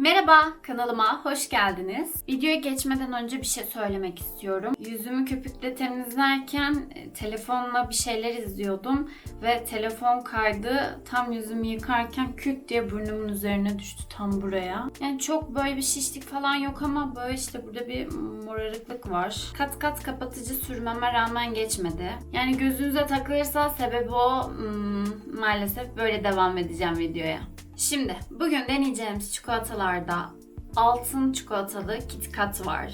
Merhaba, kanalıma hoş geldiniz. Videoya geçmeden önce bir şey söylemek istiyorum. Yüzümü köpükle temizlerken e, telefonla bir şeyler izliyordum ve telefon kaydı tam yüzümü yıkarken küt diye burnumun üzerine düştü tam buraya. Yani çok böyle bir şişlik falan yok ama böyle işte burada bir morarıklık var. Kat kat kapatıcı sürmeme rağmen geçmedi. Yani gözünüze takılırsa sebebi o hmm, maalesef böyle devam edeceğim videoya. Şimdi bugün deneyeceğimiz çikolatalarda altın çikolatalı Kit Kat var.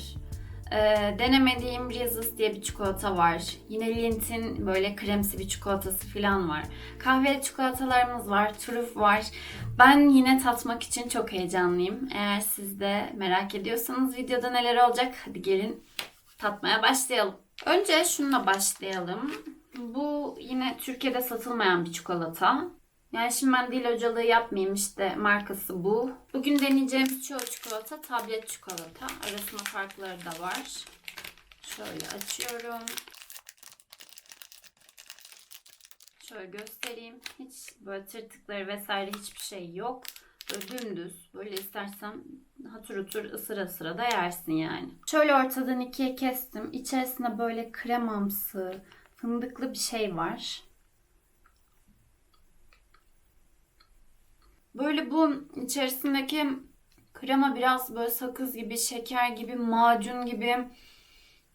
Ee, denemediğim Reese's diye bir çikolata var. Yine Lint'in böyle kremsi bir çikolatası falan var. Kahveli çikolatalarımız var, trüf var. Ben yine tatmak için çok heyecanlıyım. Eğer siz de merak ediyorsanız videoda neler olacak hadi gelin tatmaya başlayalım. Önce şununla başlayalım. Bu yine Türkiye'de satılmayan bir çikolata. Yani şimdi ben dil hocalığı yapmayayım işte markası bu. Bugün deneyeceğimiz çoğu çikolata tablet çikolata. Arasında farkları da var. Şöyle açıyorum. Şöyle göstereyim. Hiç böyle tırtıkları vesaire hiçbir şey yok. Böyle dümdüz. Böyle istersen hatır otur ısıra ısıra da yersin yani. Şöyle ortadan ikiye kestim. İçerisinde böyle kremamsı, fındıklı bir şey var. Böyle bu içerisindeki krema biraz böyle sakız gibi, şeker gibi, macun gibi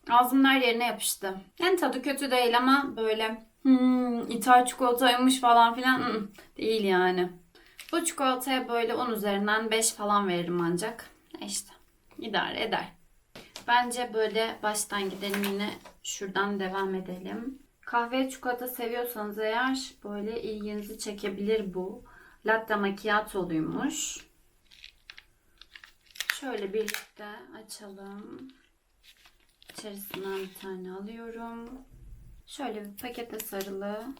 ağzımın her yerine yapıştı. Yani tadı kötü değil ama böyle hmm, ithal çikolataymış falan filan hmm, değil yani. Bu çikolataya böyle 10 üzerinden 5 falan veririm ancak. E İşte idare eder. Bence böyle baştan gidelim yine şuradan devam edelim. Kahve çikolata seviyorsanız eğer böyle ilginizi çekebilir bu. Latte macchiato'luymuş. Şöyle birlikte açalım. İçerisinden bir tane alıyorum. Şöyle bir pakete sarılı.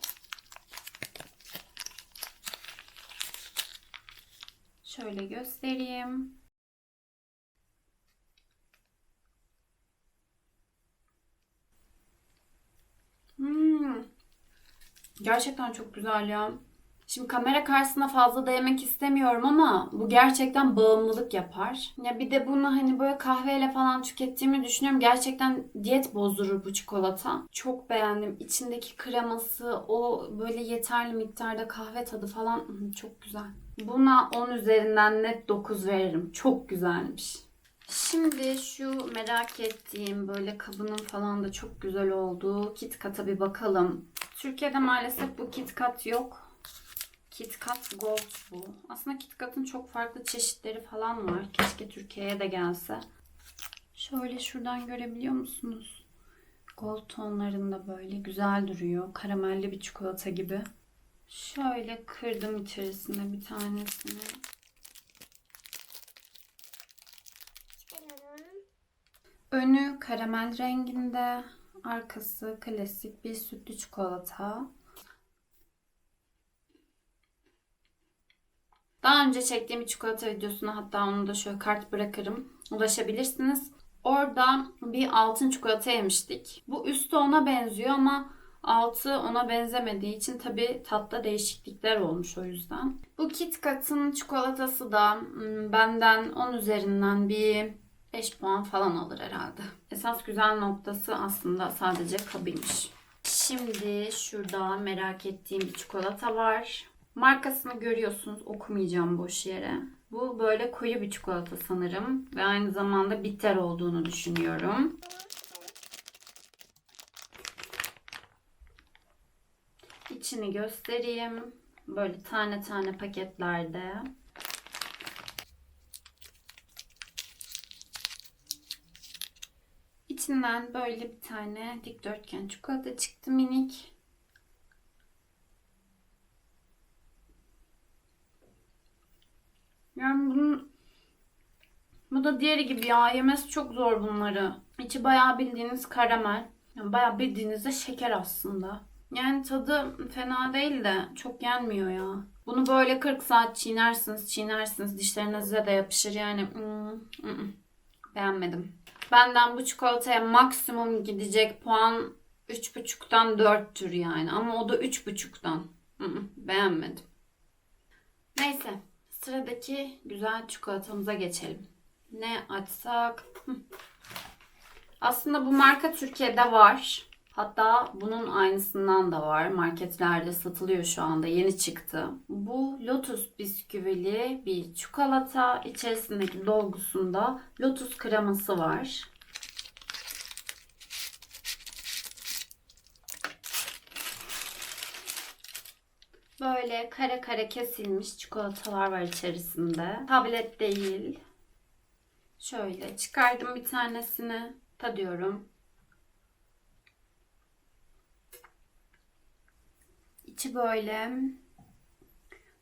Şöyle göstereyim. Hmm. Gerçekten çok güzel ya. Şimdi kamera karşısında fazla da yemek istemiyorum ama bu gerçekten bağımlılık yapar. Ya bir de bunu hani böyle kahveyle falan tükettiğimi düşünüyorum. Gerçekten diyet bozdurur bu çikolata. Çok beğendim. İçindeki kreması, o böyle yeterli miktarda kahve tadı falan çok güzel. Buna 10 üzerinden net 9 veririm. Çok güzelmiş. Şimdi şu merak ettiğim böyle kabının falan da çok güzel olduğu KitKat'a bir bakalım. Türkiye'de maalesef bu KitKat yok. KitKat Gold bu. Aslında KitKat'ın çok farklı çeşitleri falan var. Keşke Türkiye'ye de gelse. Şöyle şuradan görebiliyor musunuz? Gold tonlarında böyle güzel duruyor. Karamelli bir çikolata gibi. Şöyle kırdım içerisine bir tanesini. Önü karamel renginde, arkası klasik bir sütlü çikolata. Daha önce çektiğim bir çikolata videosuna hatta onu da şöyle kart bırakırım. Ulaşabilirsiniz. Orada bir altın çikolata yemiştik. Bu üstü ona benziyor ama altı ona benzemediği için tabi tatta değişiklikler olmuş o yüzden. Bu Kit Kat'ın çikolatası da hmm, benden 10 üzerinden bir 5 puan falan alır herhalde. Esas güzel noktası aslında sadece kabıymış. Şimdi şurada merak ettiğim bir çikolata var. Markasını görüyorsunuz. Okumayacağım boş yere. Bu böyle koyu bir çikolata sanırım. Ve aynı zamanda bitter olduğunu düşünüyorum. İçini göstereyim. Böyle tane tane paketlerde. İçinden böyle bir tane dikdörtgen çikolata çıktı minik. Yani bunun bu da diğeri gibi ya. Yemesi çok zor bunları. İçi bayağı bildiğiniz karamel. Yani bayağı bildiğiniz de şeker aslında. Yani tadı fena değil de çok yenmiyor ya. Bunu böyle 40 saat çiğnersiniz, çiğnersiniz. Dişlerinize de yapışır yani. Hmm, mm, beğenmedim. Benden bu çikolataya maksimum gidecek puan 3.5'tan 4'tür yani. Ama o da 3.5'tan. Mm, beğenmedim. Neyse. Sıradaki güzel çikolatamıza geçelim. Ne açsak? Aslında bu marka Türkiye'de var. Hatta bunun aynısından da var. Marketlerde satılıyor şu anda. Yeni çıktı. Bu Lotus bisküvili bir çikolata. İçerisindeki dolgusunda Lotus kreması var. Böyle kare kare kesilmiş çikolatalar var içerisinde. Tablet değil. Şöyle çıkardım bir tanesini. Tadıyorum. İçi böyle.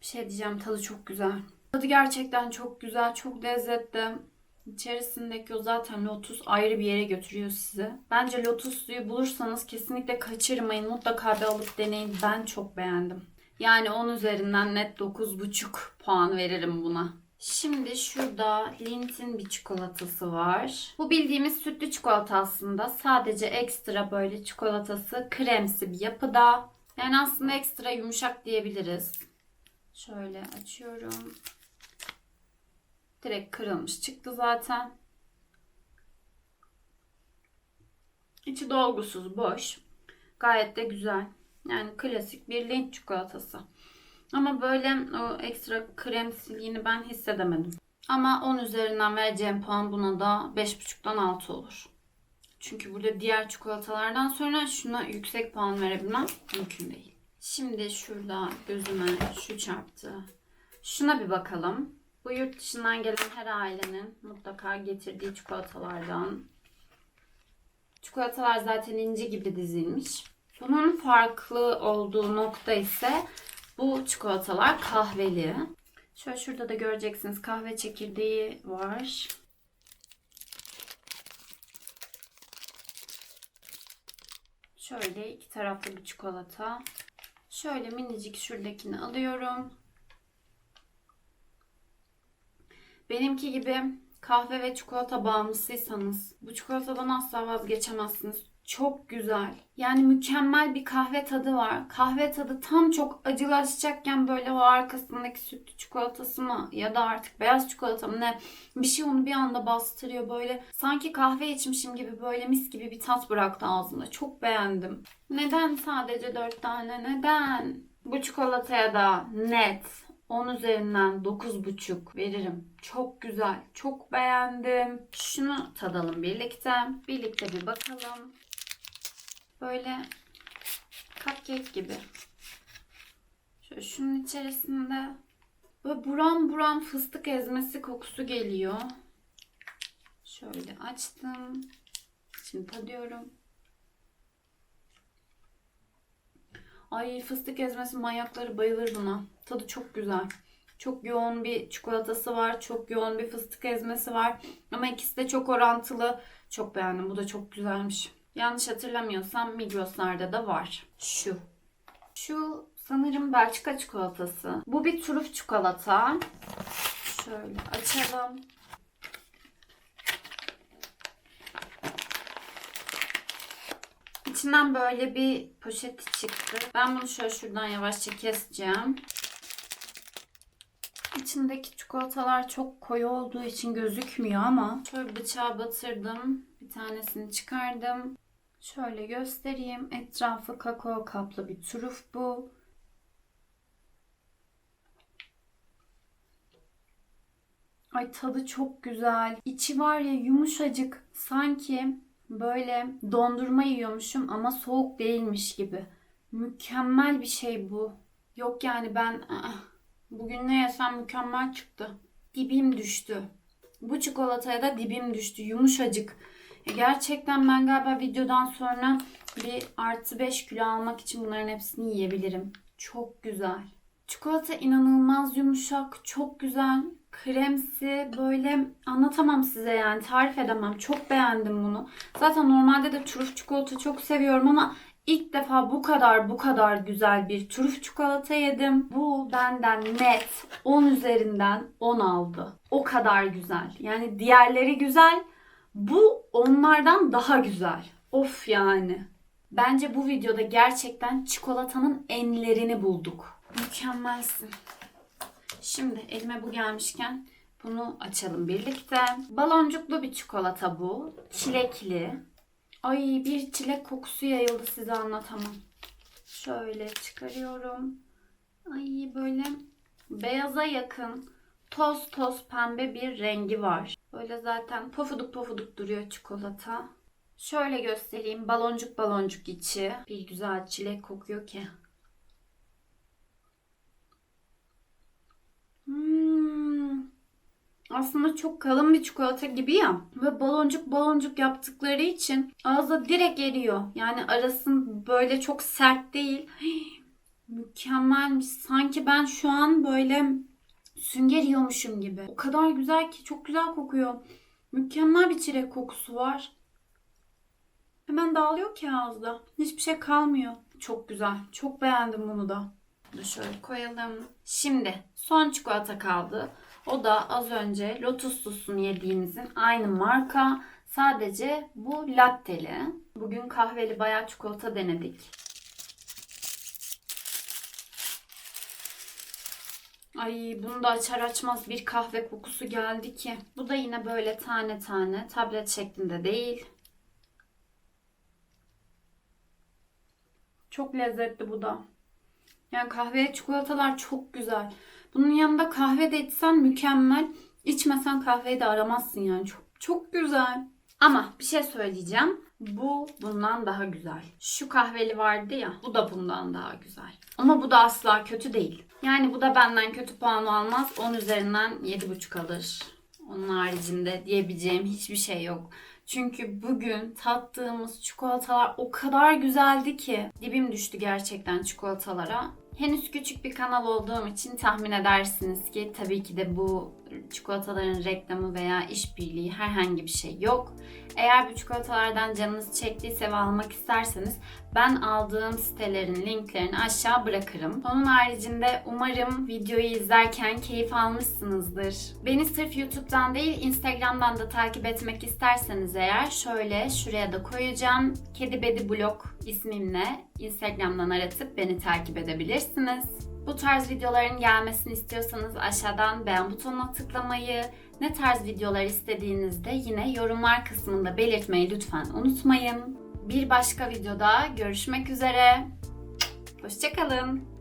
Bir şey diyeceğim tadı çok güzel. Tadı gerçekten çok güzel, çok lezzetli. İçerisindeki o zaten lotus ayrı bir yere götürüyor sizi. Bence lotus suyu bulursanız kesinlikle kaçırmayın. Mutlaka bir alıp deneyin. Ben çok beğendim. Yani 10 üzerinden net 9,5 puan veririm buna. Şimdi şurada Lint'in bir çikolatası var. Bu bildiğimiz sütlü çikolata aslında. Sadece ekstra böyle çikolatası kremsi bir yapıda. Yani aslında ekstra yumuşak diyebiliriz. Şöyle açıyorum. Direkt kırılmış çıktı zaten. İçi dolgusuz, boş. Gayet de güzel. Yani klasik bir Lindt çikolatası. Ama böyle o ekstra kremsiliğini ben hissedemedim. Ama 10 üzerinden vereceğim puan buna da 5.5'dan 6 olur. Çünkü burada diğer çikolatalardan sonra şuna yüksek puan verebilmem mümkün değil. Şimdi şurada gözüme şu çarptı. Şuna bir bakalım. Bu yurt dışından gelen her ailenin mutlaka getirdiği çikolatalardan. Çikolatalar zaten inci gibi dizilmiş. Bunun farklı olduğu nokta ise bu çikolatalar kahveli. Şöyle şurada da göreceksiniz kahve çekirdeği var. Şöyle iki taraflı bir çikolata. Şöyle minicik şuradakini alıyorum. Benimki gibi kahve ve çikolata bağımlısıysanız bu çikolatadan asla vazgeçemezsiniz. Çok güzel. Yani mükemmel bir kahve tadı var. Kahve tadı tam çok acılaşacakken böyle o arkasındaki sütlü çikolatası mı ya da artık beyaz çikolata mı ne bir şey onu bir anda bastırıyor böyle. Sanki kahve içmişim gibi böyle mis gibi bir tat bıraktı ağzımda. Çok beğendim. Neden sadece 4 tane? Neden? Bu çikolataya da net 10 üzerinden 9,5 veririm. Çok güzel. Çok beğendim. Şunu tadalım birlikte. Birlikte bir bakalım. Böyle cupcake gibi. Şöyle şunun içerisinde böyle buram buram fıstık ezmesi kokusu geliyor. Şöyle açtım. Şimdi tadıyorum. Ay fıstık ezmesi manyakları bayılır buna. Tadı çok güzel. Çok yoğun bir çikolatası var. Çok yoğun bir fıstık ezmesi var. Ama ikisi de çok orantılı. Çok beğendim. Bu da çok güzelmiş. Yanlış hatırlamıyorsam Migros'larda da var. Şu. Şu sanırım Belçika çikolatası. Bu bir trüf çikolata. Şöyle açalım. İçinden böyle bir poşet çıktı. Ben bunu şöyle şuradan yavaşça keseceğim. İçindeki çikolatalar çok koyu olduğu için gözükmüyor ama şöyle bıçağa batırdım. Bir tanesini çıkardım. Şöyle göstereyim. Etrafı kakao kaplı bir trüf bu. Ay tadı çok güzel. İçi var ya yumuşacık. Sanki böyle dondurma yiyormuşum ama soğuk değilmiş gibi. Mükemmel bir şey bu. Yok yani ben aa, bugün ne yesem mükemmel çıktı. Dibim düştü. Bu çikolataya da dibim düştü. Yumuşacık. Gerçekten ben galiba videodan sonra bir artı 5 kilo almak için bunların hepsini yiyebilirim. Çok güzel. Çikolata inanılmaz yumuşak, çok güzel. Kremsi böyle anlatamam size yani tarif edemem. Çok beğendim bunu. Zaten normalde de trüf çikolata çok seviyorum ama ilk defa bu kadar bu kadar güzel bir trüf çikolata yedim. Bu benden net 10 üzerinden 10 aldı. O kadar güzel. Yani diğerleri güzel. Bu onlardan daha güzel. Of yani. Bence bu videoda gerçekten çikolatanın enlerini bulduk. Mükemmelsin. Şimdi elime bu gelmişken bunu açalım birlikte. Baloncuklu bir çikolata bu. Çilekli. Ay bir çilek kokusu yayıldı size anlatamam. Şöyle çıkarıyorum. Ay böyle beyaza yakın toz toz pembe bir rengi var. Böyle zaten pofuduk pofuduk duruyor çikolata. Şöyle göstereyim. Baloncuk baloncuk içi. Bir güzel çilek kokuyor ki. Hmm. Aslında çok kalın bir çikolata gibi ya. Ve baloncuk baloncuk yaptıkları için ağızda direkt eriyor. Yani arasın böyle çok sert değil. Hii, mükemmelmiş. Sanki ben şu an böyle sünger yiyormuşum gibi. O kadar güzel ki çok güzel kokuyor. Mükemmel bir çilek kokusu var. Hemen dağılıyor ki ağızda. Hiçbir şey kalmıyor. Çok güzel. Çok beğendim bunu da. Bunu şöyle koyalım. Şimdi son çikolata kaldı. O da az önce Lotus Sus'un yediğimizin aynı marka. Sadece bu latteli. Bugün kahveli bayağı çikolata denedik. Ay bunu da açar açmaz bir kahve kokusu geldi ki. Bu da yine böyle tane tane tablet şeklinde değil. Çok lezzetli bu da. Yani kahve çikolatalar çok güzel. Bunun yanında kahve de içsen mükemmel. İçmesen kahveyi de aramazsın yani. Çok, çok güzel. Ama bir şey söyleyeceğim. Bu bundan daha güzel. Şu kahveli vardı ya. Bu da bundan daha güzel. Ama bu da asla kötü değil. Yani bu da benden kötü puan almaz. 10 üzerinden 7,5 alır. Onun haricinde diyebileceğim hiçbir şey yok. Çünkü bugün tattığımız çikolatalar o kadar güzeldi ki dibim düştü gerçekten çikolatalara. Henüz küçük bir kanal olduğum için tahmin edersiniz ki tabii ki de bu çikolataların reklamı veya işbirliği herhangi bir şey yok. Eğer bu çikolatalardan canınız çektiyse ve almak isterseniz ben aldığım sitelerin linklerini aşağı bırakırım. Onun haricinde umarım videoyu izlerken keyif almışsınızdır. Beni sırf YouTube'dan değil Instagram'dan da takip etmek isterseniz eğer şöyle şuraya da koyacağım. Kedi Bedi Blog ismimle Instagram'dan aratıp beni takip edebilirsiniz. Bu tarz videoların gelmesini istiyorsanız aşağıdan beğen butonuna tıklamayı, ne tarz videolar istediğinizde yine yorumlar kısmında belirtmeyi lütfen unutmayın. Bir başka videoda görüşmek üzere. Hoşçakalın.